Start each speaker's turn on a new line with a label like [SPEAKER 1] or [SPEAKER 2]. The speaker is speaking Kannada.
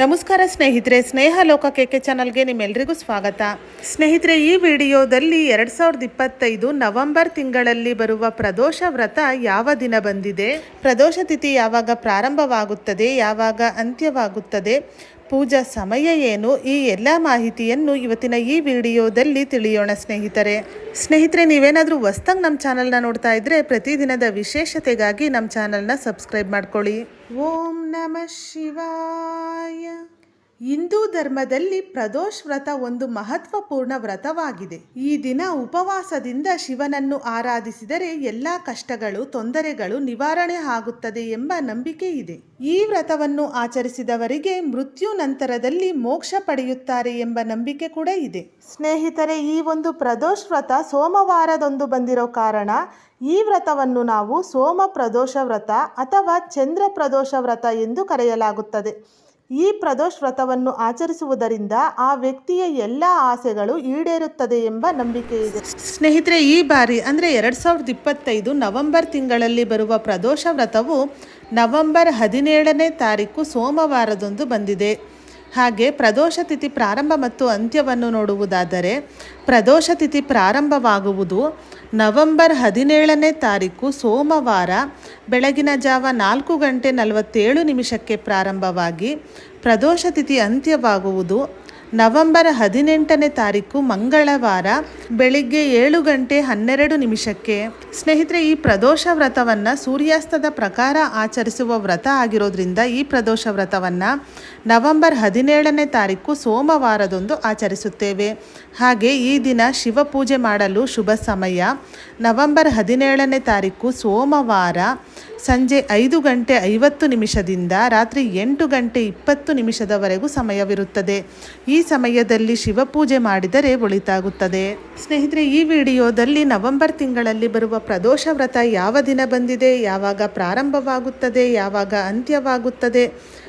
[SPEAKER 1] ನಮಸ್ಕಾರ ಸ್ನೇಹಿತರೆ, ಸ್ನೇಹ ಲೋಕ ಕೆಕೆ ಚಾನಲ್ಗೆ ನಿಮ್ಮೆಲ್ಲರಿಗೂ ಸ್ವಾಗತ. ಸ್ನೇಹಿತರೆ, ಈ ವಿಡಿಯೋದಲ್ಲಿ ಎರಡು ಸಾವಿರದ ಇಪ್ಪತ್ತೈದು ನವೆಂಬರ್ ತಿಂಗಳಲ್ಲಿ ಬರುವ ಪ್ರದೋಷ ವ್ರತ ಯಾವ ದಿನ ಬಂದಿದೆ? ಪ್ರದೋಷ ತಿಥಿ ಯಾವಾಗ ಪ್ರಾರಂಭವಾಗುತ್ತದೆ? ಯಾವಾಗ ಅಂತ್ಯವಾಗುತ್ತದೆ? ಪೂಜಾ ಸಮಯ ಏನು ಈ ಎಲ್ಲ ಮಾಹಿತಿಯನ್ನು ಇವತ್ತಿನ ಈ ವಿಡಿಯೋದಲ್ಲಿ ತಿಳಿಯೋಣ ಸ್ನೇಹಿತರೆ. ಸ್ನೇಹಿತರೆ, ನೀವೇನಾದರೂ ಹೊಸ್ದಾಗಿ ನಮ್ಮ ಚಾನಲ್ನ ನೋಡ್ತಾ ಇದ್ರೆ ಪ್ರತಿದಿನದ ವಿಶೇಷತೆಗಾಗಿ ನಮ್ಮ ಚಾನಲ್ನ ಸಬ್ಸ್ಕ್ರೈಬ್ ಮಾಡ್ಕೊಳ್ಳಿ. ಓಂ ನಮಃ ಶಿವಾಯ. ಹಿಂದೂ ಧರ್ಮದಲ್ಲಿ ಪ್ರದೋಷ್ ವ್ರತ ಒಂದು ಮಹತ್ವಪೂರ್ಣ ವ್ರತವಾಗಿದೆ. ಈ ದಿನ ಉಪವಾಸದಿಂದ ಶಿವನನ್ನು ಆರಾಧಿಸಿದರೆ ಎಲ್ಲ ಕಷ್ಟಗಳು, ತೊಂದರೆಗಳು ನಿವಾರಣೆ ಆಗುತ್ತದೆ ಎಂಬ ನಂಬಿಕೆ ಇದೆ. ಈ ವ್ರತವನ್ನು ಆಚರಿಸಿದವರಿಗೆ ಮೃತ್ಯು ನಂತರದಲ್ಲಿ ಮೋಕ್ಷ ಪಡೆಯುತ್ತಾರೆ ಎಂಬ ನಂಬಿಕೆ ಕೂಡ ಇದೆ. ಸ್ನೇಹಿತರೆ, ಈ ಒಂದು ಪ್ರದೋಷ್ ವ್ರತ ಸೋಮವಾರದೊಂದು ಬಂದಿರೋ ಕಾರಣ ಈ ವ್ರತವನ್ನು ನಾವು ಸೋಮ ಪ್ರದೋಷ ವ್ರತ ಅಥವಾ ಚಂದ್ರ ಪ್ರದೋಷ ವ್ರತ ಎಂದು ಕರೆಯಲಾಗುತ್ತದೆ. ಈ ಪ್ರದೋಷ್ ವ್ರತವನ್ನು ಆಚರಿಸುವುದರಿಂದ ಆ ವ್ಯಕ್ತಿಯ ಎಲ್ಲ ಆಸೆಗಳು ಈಡೇರುತ್ತದೆ ಎಂಬ ನಂಬಿಕೆ ಇದೆ. ಸ್ನೇಹಿತರೆ, ಈ ಬಾರಿ ಅಂದರೆ ಎರಡು ಸಾವಿರದ ಇಪ್ಪತ್ತೈದು ನವೆಂಬರ್ ತಿಂಗಳಲ್ಲಿ ಬರುವ ಪ್ರದೋಷ ವ್ರತವು ನವೆಂಬರ್ ಹದಿನೇಳನೇ ತಾರೀಕು ಸೋಮವಾರದಂದು ಬಂದಿದೆ. ಹಾಗೆ ಪ್ರದೋಷ ತಿಥಿ ಪ್ರಾರಂಭ ಮತ್ತು ಅಂತ್ಯವನ್ನು ನೋಡುವುದಾದರೆ ಪ್ರದೋಷ ತಿಥಿ ಪ್ರಾರಂಭವಾಗುವುದು ನವೆಂಬರ್ ಹದಿನೇಳನೇ ತಾರೀಕು ಸೋಮವಾರ ಬೆಳಗಿನ ಜಾವ ನಾಲ್ಕು ಗಂಟೆ ನಲವತ್ತೇಳು ನಿಮಿಷಕ್ಕೆ ಪ್ರಾರಂಭವಾಗಿ ಪ್ರದೋಷ ತಿಥಿ ಅಂತ್ಯವಾಗುವುದು. ನವೆಂಬರ್ ಹದಿನೆಂಟನೇ ತಾರೀಕು ಮಂಗಳವಾರ ಬೆಳಿಗ್ಗೆ ಏಳು ಗಂಟೆ ಹನ್ನೆರಡು ನಿಮಿಷಕ್ಕೆ ಸ್ನೇಹಿತರೆ, ಈ ಪ್ರದೋಷ ವ್ರತವನ್ನು ಸೂರ್ಯಾಸ್ತದ ಪ್ರಕಾರ ಆಚರಿಸುವ ವ್ರತ ಆಗಿರೋದ್ರಿಂದ ಈ ಪ್ರದೋಷ ವ್ರತವನ್ನು ನವೆಂಬರ್ ಹದಿನೇಳನೇ ತಾರೀಕು ಸೋಮವಾರದಂದು ಆಚರಿಸುತ್ತೇವೆ. ಹಾಗೆ ಈ ದಿನ ಶಿವಪೂಜೆ ಮಾಡಲು ಶುಭ ಸಮಯ. ನವೆಂಬರ್ ಹದಿನೇಳನೇ ತಾರೀಕು ಸೋಮವಾರ ಸಂಜೆ ಐದು ಗಂಟೆ ಐವತ್ತು ನಿಮಿಷದಿಂದ ರಾತ್ರಿ ಎಂಟು ಗಂಟೆ ಇಪ್ಪತ್ತು ನಿಮಿಷದವರೆಗೂ ಸಮಯವಿರುತ್ತದೆ. ಈ ಸಮಯದಲ್ಲಿ ಶಿವಪೂಜೆ ಮಾಡಿದರೆ ಒಳಿತಾಗುತ್ತದೆ. ಸ್ನೇಹಿತರೆ, ಈ ವಿಡಿಯೋದಲ್ಲಿ ನವೆಂಬರ್ ತಿಂಗಳಲ್ಲಿ ಬರುವ ಪ್ರದೋಷ ವ್ರತ ಯಾವ ದಿನ ಬಂದಿದೆ, ಯಾವಾಗ ಪ್ರಾರಂಭವಾಗುತ್ತದೆ, ಯಾವಾಗ ಅಂತ್ಯವಾಗುತ್ತದೆ?